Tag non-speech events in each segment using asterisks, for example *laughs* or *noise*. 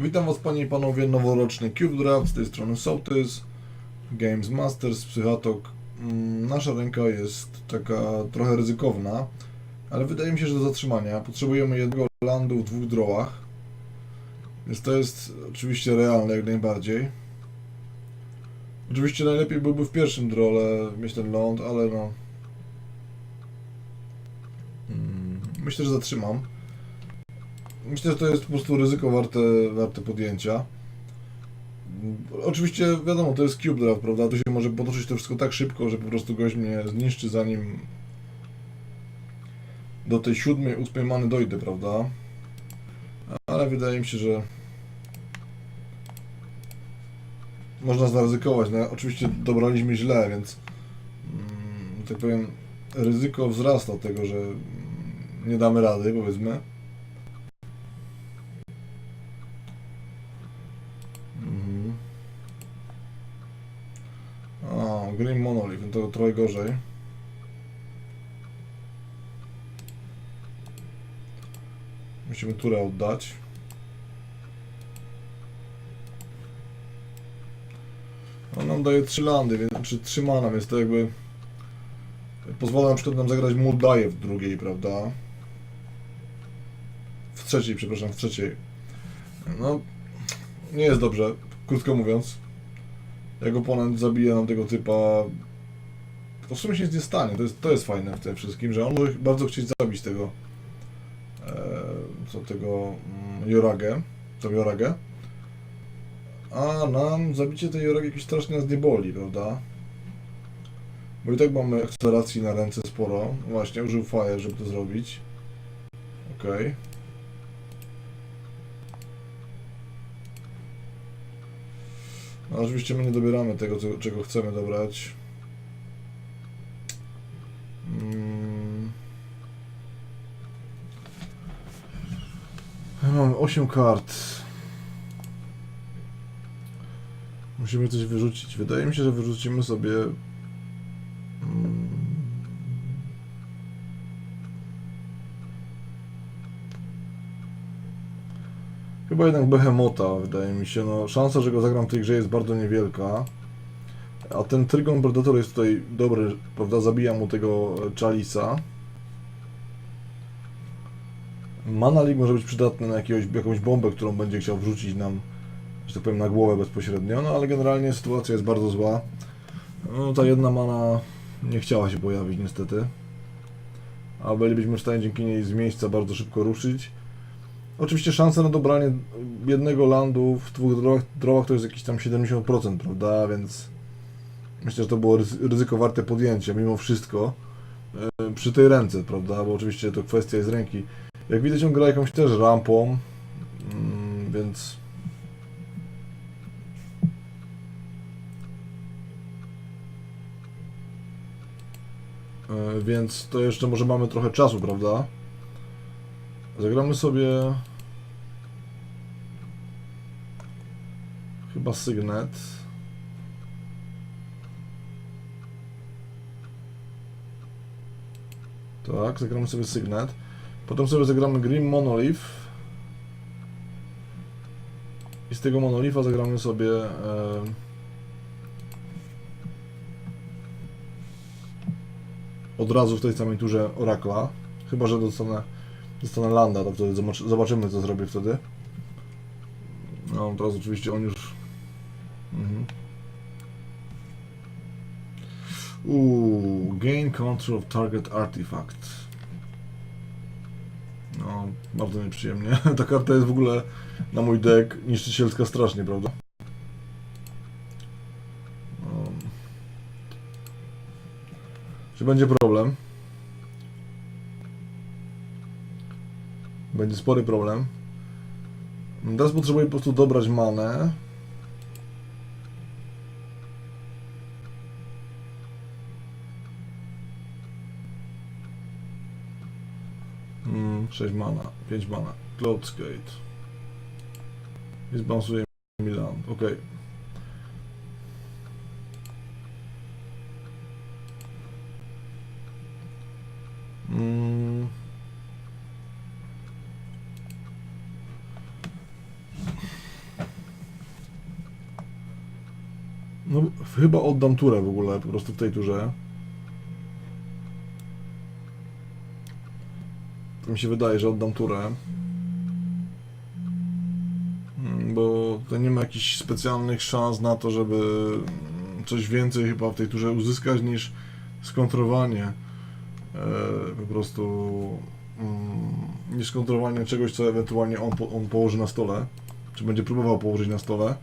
Witam Was Panie i Panowie, noworoczny Cube Draft, z tej strony Sołtys, Games Masters, Psychatok. Mm, Nasza ręka jest taka trochę ryzykowna, ale wydaje mi się, że do zatrzymania potrzebujemy jednego landu w dwóch drawach. Więc to jest oczywiście realne jak najbardziej. Oczywiście najlepiej byłby w pierwszym drole mieć ten ląd, ale no... Mm, Myślę, że zatrzymam. Myślę, że to jest po prostu ryzyko warte, warte podjęcia. Oczywiście wiadomo, to jest cube draft, prawda? Tu się może potoczyć to wszystko tak szybko, że po prostu gość mnie zniszczy zanim do tej siódmej, ósmej many dojdę, prawda? Ale wydaje mi się, że można zaryzykować. No, oczywiście dobraliśmy źle, więc mm, tak powiem, ryzyko wzrasta tego, że nie damy rady, powiedzmy. Mhm. O, Green Monolith, no to trochę gorzej. Musimy turę oddać. On nam daje 3 landy, więc, czy 3 mana, więc to jakby pozwala na przykład nam zagrać Murdaje w drugiej, prawda? W trzeciej, przepraszam, w trzeciej. No, nie jest dobrze, krótko mówiąc. Jak oponent zabija nam tego typa, to w sumie się nie stanie. To jest, to jest fajne w tym wszystkim, że on może bardzo chcieć zabić tego e, co tego mm, Joragę, tą Joragę. A nam zabicie tej Joragi jakiś strasznie nas nie boli, prawda? Bo i tak mamy akceleracji na ręce sporo. Właśnie, użył Fire, żeby to zrobić. Okej. No, oczywiście my nie dobieramy tego, czego chcemy dobrać. Mam 8 kart. Musimy coś wyrzucić. Wydaje mi się, że wyrzucimy sobie. mm, Chyba jednak Behemota, wydaje mi się. No, szansa, że go zagram w tej grze jest bardzo niewielka. A ten Trygon Predator jest tutaj dobry, prawda? Zabija mu tego Chalisa. Mana League może być przydatny na jakiegoś, jakąś bombę, którą będzie chciał wrzucić nam, że tak powiem, na głowę bezpośrednio, no ale generalnie sytuacja jest bardzo zła. No, ta jedna mana nie chciała się pojawić niestety. A bylibyśmy w stanie dzięki niej z miejsca bardzo szybko ruszyć. Oczywiście szansa na dobranie jednego landu w dwóch drawach, drawach to jest jakieś tam 70%, prawda, więc myślę, że to było ryzy- ryzyko warte podjęcia mimo wszystko. e, Przy tej ręce, prawda, bo oczywiście to kwestia jest ręki. Jak widać on gra jakąś też rampą, mm, więc... E, Więc to jeszcze może mamy trochę czasu, prawda? Zagramy sobie... Chyba Sygnet. Tak, zagramy sobie Sygnet. Potem sobie zagramy Green Monolith. I z tego Monolitha zagramy sobie... E... Od razu w tej samej turze Orakla. Chyba, że dostanę, dostanę Landa, to wtedy zobaczy- zobaczymy co zrobię wtedy. No, teraz oczywiście on już... Mhm. Gain control of target artifact. Bardzo nieprzyjemnie. *laughs* Ta karta jest w ogóle na mój deck niszczycielska strasznie, prawda? No. Czy będzie problem? Będzie spory problem. Teraz potrzebuję po prostu dobrać manę. 6 mana, 5 mana. Cloudsgate. I zbansuje Milan. Ok. Mm. No, chyba oddam turę w ogóle, po prostu w tej turze. To mi się wydaje, że oddam turę. Mm, Bo to nie ma jakichś specjalnych szans na to, żeby coś więcej chyba w tej turze uzyskać niż skontrowanie. E, po prostu mm, niż skontrolowanie czegoś, co ewentualnie on, po, on położy na stole. Czy będzie próbował położyć na stole.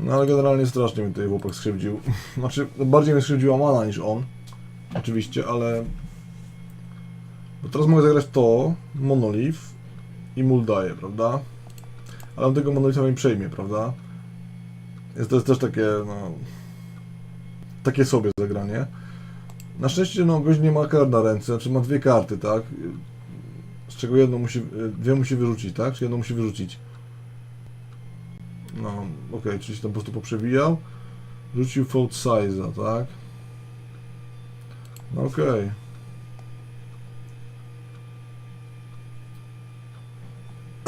No ale generalnie strasznie mnie tutaj chłopak skrzywdził. *laughs* Znaczy, bardziej mnie skrzywdziła mana niż on. Oczywiście, ale... Bo teraz mogę zagrać to, Monolith i Muldaje, prawda? Ale on tego Monolitha nie przejmie, prawda? Jest to jest też takie, no... Takie sobie zagranie. Na szczęście, no, gość nie ma kart na ręce, znaczy ma dwie karty, tak? Z czego jedną musi, dwie musi wyrzucić, tak? Czy jedną musi wyrzucić? No, okej, czyli się tam po prostu poprzewijał. Rzucił fault size'a, tak? No okej.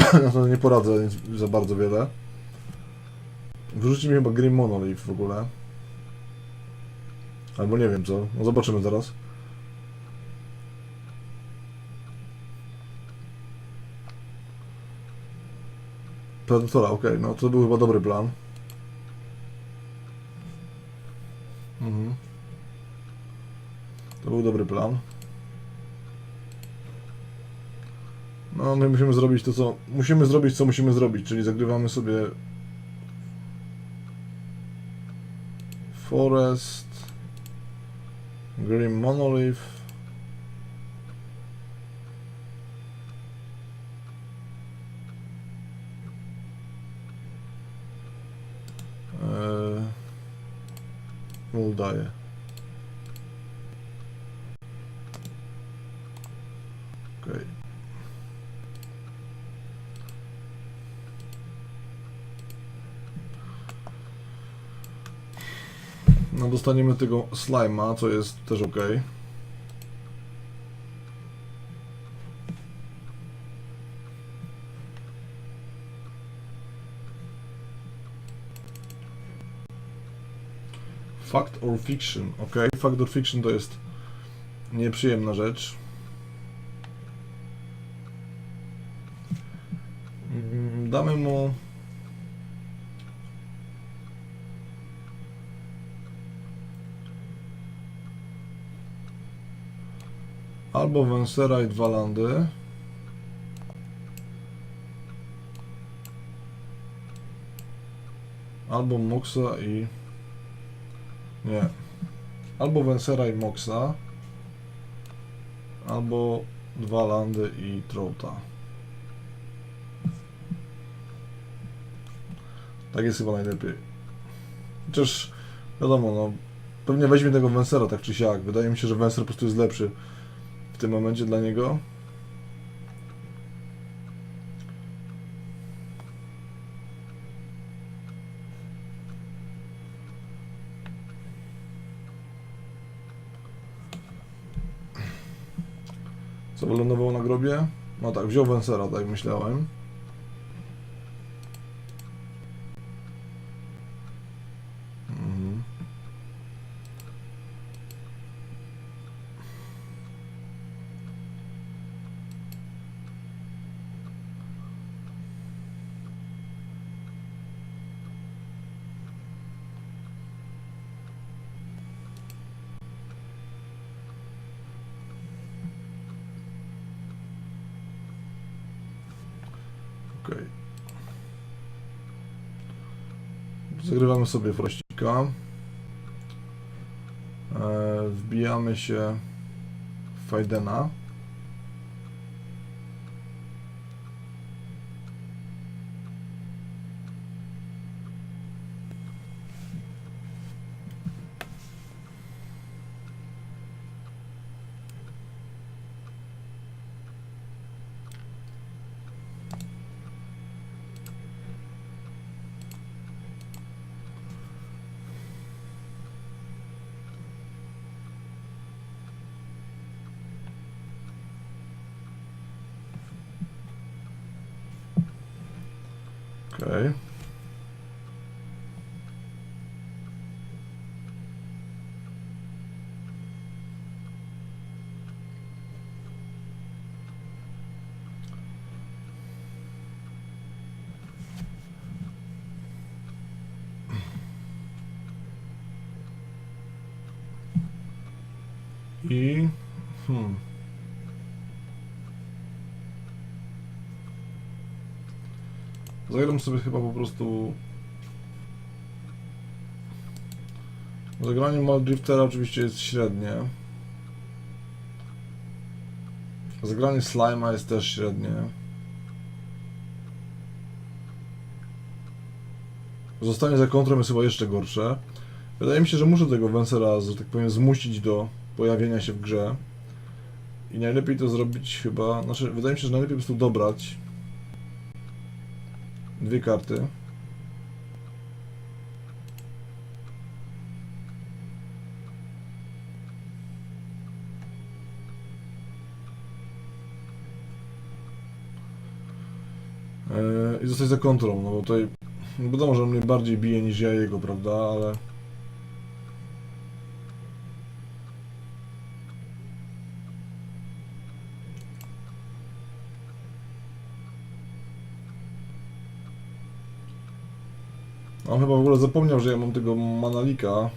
*laughs* Na to nie poradzę za bardzo wiele. Wyrzuci mi chyba Grim Monolith w ogóle. Albo nie wiem co. No zobaczymy zaraz. Predatora, okej, no to był chyba dobry plan. Mhm. To był dobry plan. No, my musimy zrobić to, co... Musimy zrobić, co musimy zrobić, czyli zagrywamy sobie... Forest... Grim Monolith... Eee, udaje. Okej. No dostaniemy tego slima, co jest też ok. Fact or fiction, ok. Fact or fiction to jest nieprzyjemna rzecz. Mm, Damy mu. Albo Wensera i dwa landy. Albo Moxa i... Nie. Albo Wensera i Moxa. Albo dwa landy i Trota. Tak jest chyba najlepiej. Chociaż wiadomo, no pewnie weźmie tego Wensera tak czy siak. Wydaje mi się, że Wenser po prostu jest lepszy w tym momencie dla niego. Co wylądowało na grobie? No tak, wziął Wensera, tak myślałem. Mhm. Okej. Zagrywamy sobie Frościka. E, wbijamy się w Fajdena. Okej. Okay. I... Hmm. Zagram sobie chyba po prostu... Zagranie Maldriftera oczywiście jest średnie. Zagranie Slime'a jest też średnie. Zostanie za kontrą jest chyba jeszcze gorsze. Wydaje mi się, że muszę tego Wencera, że tak powiem, zmusić do pojawienia się w grze. I najlepiej to zrobić chyba, znaczy wydaje mi się, że najlepiej po prostu dobrać dwie karty. Yy, I zostać za kontrą, no bo tutaj wiadomo, że on mnie bardziej bije niż ja jego, prawda, ale... On chyba w ogóle zapomniał, że ja mam tego manalika.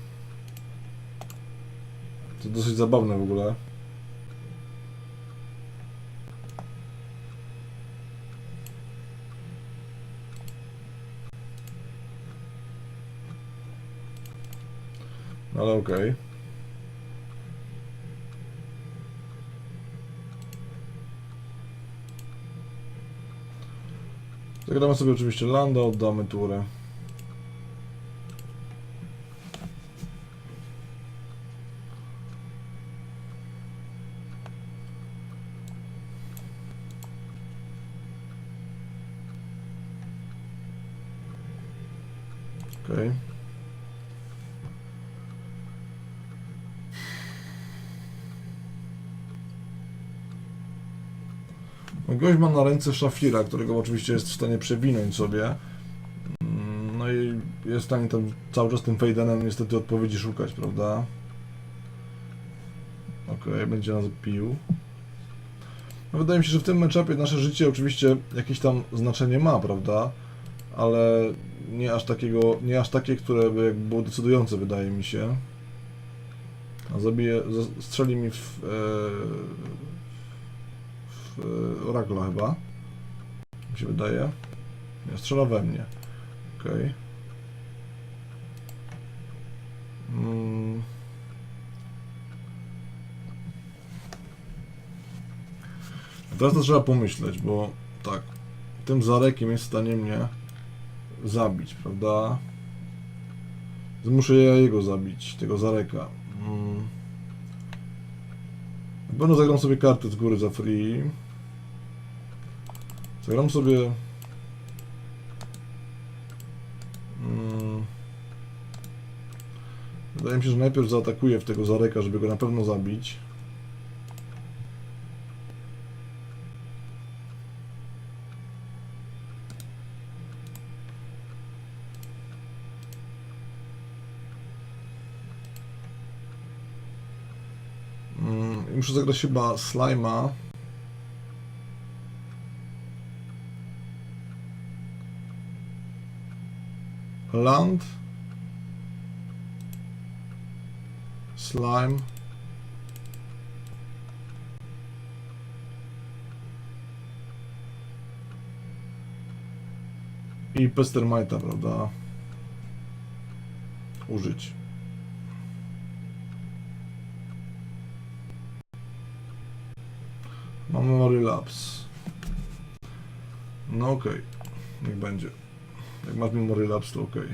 To dosyć zabawne w ogóle. Ale okej. Zagramy sobie oczywiście landa, oddamy turę. Okej. Gość ma na ręce szafira, którego oczywiście jest w stanie przewinąć sobie. Mm, No i jest w stanie tam cały czas tym fejdenem niestety odpowiedzi szukać, prawda? Okej, będzie nas pił. No, wydaje mi się, że w tym meczapie nasze życie oczywiście jakieś tam znaczenie ma, prawda? Ale nie aż takiego, nie aż takie, które by było decydujące, wydaje mi się. A zabije, strzeli mi w, e, w e, Orakla chyba. Mi się wydaje. Nie, strzela we mnie. Okej. Mm. A Teraz to trzeba pomyśleć, bo tak, tym zarekiem jest w stanie mnie zabić, prawda? Muszę ja jego zabić, tego zareka. Mm. Na pewno zagram sobie kartę z góry za free. Zagram sobie... Mm. Wydaje mi się, że najpierw zaatakuję w tego zareka, żeby go na pewno zabić. Mm, muszę zagrać chyba Slime'a. Land. Slime. I Pestermite'a, prawda? Użyć. Mam Memory Labs. No okej, niech będzie. Jak masz Memory Labs, to okej.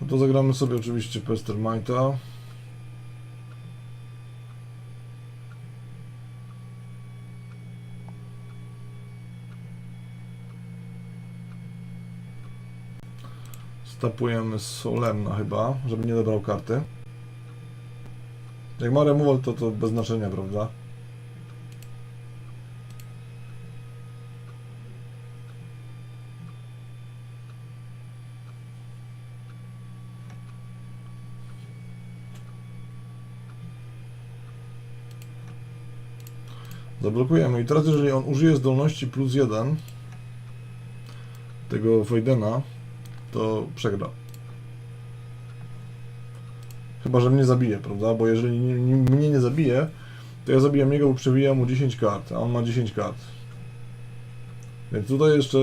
No to zagramy sobie oczywiście Pestermite'a. Stapujemy Solemna chyba, żeby nie dobrał karty. Jak ma removal, to to bez znaczenia, prawda? Zablokujemy i teraz jeżeli on użyje zdolności plus jeden tego Wejdena, to przegra. Chyba, że mnie zabije, prawda? Bo jeżeli nie, nie, mnie nie zabije, to ja zabijam jego, bo przewijam mu 10 kart, a on ma 10 kart. Więc tutaj jeszcze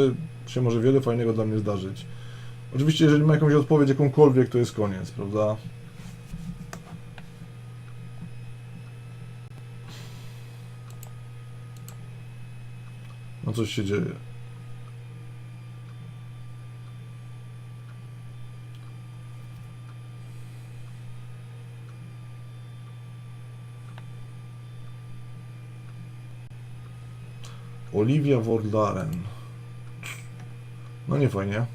się może wiele fajnego dla mnie zdarzyć. Oczywiście, jeżeli ma jakąś odpowiedź, jakąkolwiek, to jest koniec, prawda? No coś się dzieje. Olivia Wordlaren. No nie fajnie.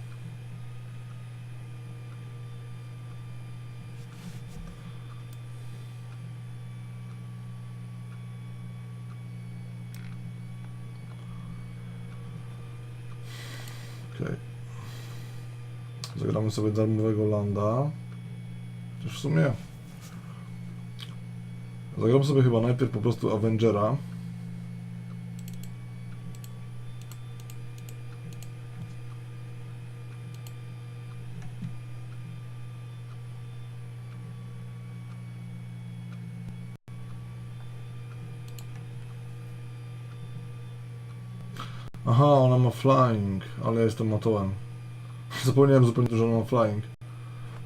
Okej. Zagramy sobie darmowego landa. Chociaż w sumie... Zagram sobie chyba najpierw po prostu Avengera. Aha, ona ma flying, ale ja jestem matołem. *laughs* Zapomniałem zupełnie, że ona ma flying.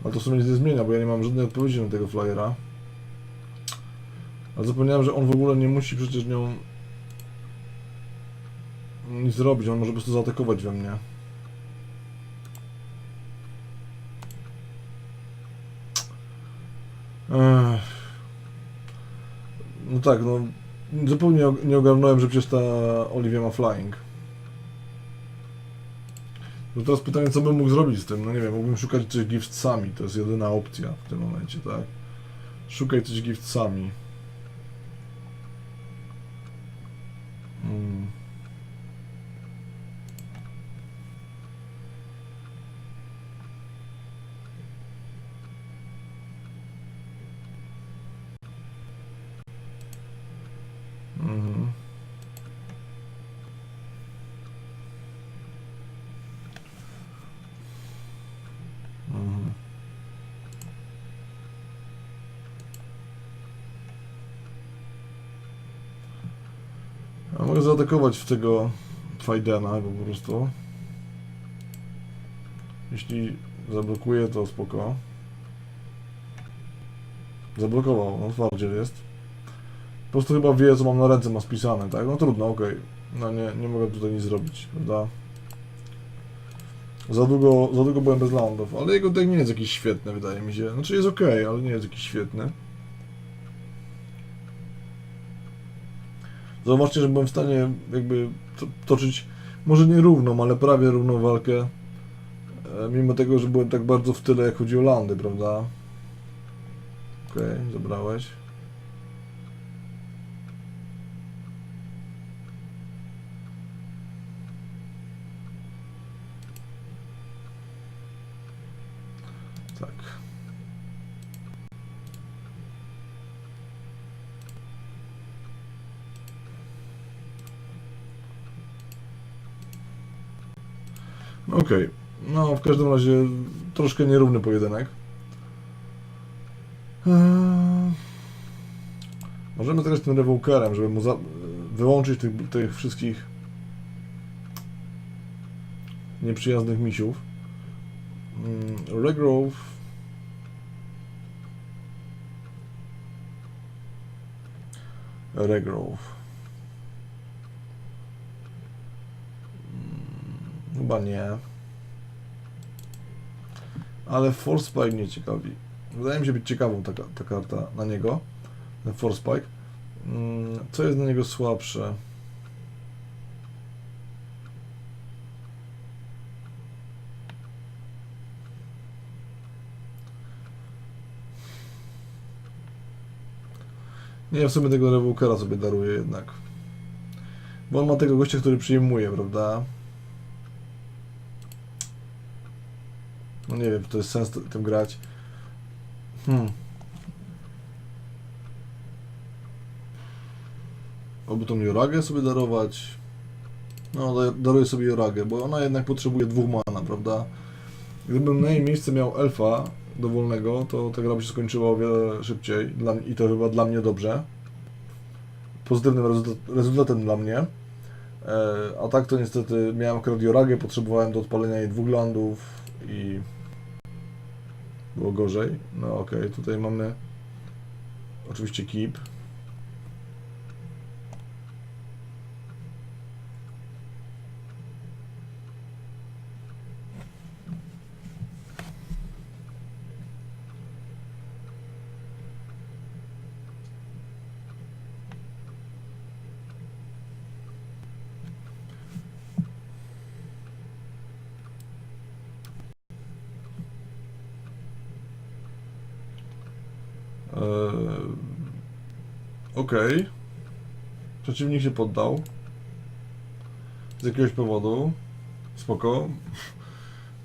Ale to w sumie nic nie zmienia, bo ja nie mam żadnej odpowiedzi na tego flyera. Ale zapomniałem, że on w ogóle nie musi przecież nią nic zrobić, on może po prostu zaatakować we mnie. Ech. No tak, no zupełnie nie ogarnąłem, że przecież ta Olivia ma flying. No teraz pytanie, co bym mógł zrobić z tym? No nie wiem, mógłbym szukać coś giftsami, to jest jedyna opcja w tym momencie, tak? Szukaj coś giftsami. Mm. Mhm. Mhm. A mogę zaatakować w tego Fajdena po prostu. Jeśli zablokuje, to spoko. Zablokował, no twardziel jest. Po prostu chyba wie, co mam na ręce, ma spisane, tak? No trudno, okej. No nie, nie mogę tutaj nic zrobić, prawda? Za długo, za długo byłem bez landów, ale jego deck nie jest jakiś świetny, wydaje mi się. Znaczy jest okej, ale nie jest jakiś świetny. Zobaczcie, że byłem w stanie jakby to, toczyć, może nie równą, ale prawie równą walkę, e, mimo tego, że byłem tak bardzo w tyle, jak chodzi o landy, prawda? Okej, zabrałeś. Tak. Okej. No, w każdym razie troszkę nierówny pojedynek. Eee, Możemy teraz tym rewolkerem, żeby mu za... wyłączyć tych, tych wszystkich nieprzyjaznych misiów. Mm, Regrove. Regrove. Chyba nie. Ale Force Spike mnie ciekawi. Wydaje mi się być ciekawą ta, ta karta na niego. Ten Force Spike. Mm, Co jest na niego słabsze? Nie, w sumie tego rewolkera sobie daruję jednak. Bo on ma tego gościa, który przyjmuje, prawda? No nie wiem, to jest sens tym grać. Hmm. Albo tą Joragę sobie darować. No, da- daruję sobie Joragę, bo ona jednak potrzebuje dwóch mana, prawda? Gdybym na jej miejsce miał elfa dowolnego, to ta gra by się skończyła o wiele szybciej dla, i to chyba dla mnie dobrze. Pozytywnym rezultat, rezultatem dla mnie. E, a tak to niestety miałem akurat Joragę, potrzebowałem do odpalenia jej dwóch landów i było gorzej. No okej, tutaj mamy oczywiście keep. Okej. Przeciwnik się poddał. Z jakiegoś powodu. Spoko.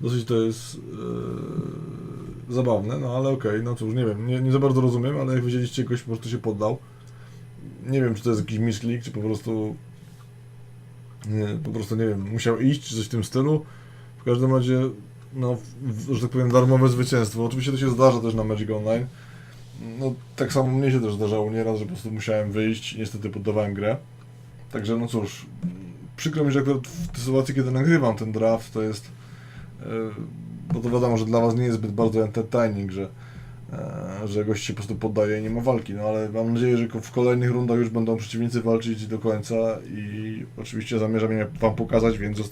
Dosyć to jest eee, zabawne, no ale okej, no cóż, nie wiem, nie, nie za bardzo rozumiem, ale jak widzieliście, ktoś po prostu się poddał. Nie wiem, czy to jest jakiś misklik, czy po prostu nie, po prostu nie wiem, musiał iść, czy coś w tym stylu. W każdym razie, no, że tak powiem, darmowe zwycięstwo. Oczywiście to się zdarza też na Magic Online. No, tak samo mnie się też zdarzało nieraz, że po prostu musiałem wyjść i niestety poddawałem grę. Także no cóż, przykro mi, że akurat w tej sytuacji, kiedy nagrywam ten draft, to jest... e, Bo to wiadomo, że dla Was nie jest zbyt bardzo entertaining, że, e, że gość się po prostu poddaje i nie ma walki, no ale mam nadzieję, że w kolejnych rundach już będą przeciwnicy walczyć do końca i oczywiście zamierzam je Wam pokazać, więc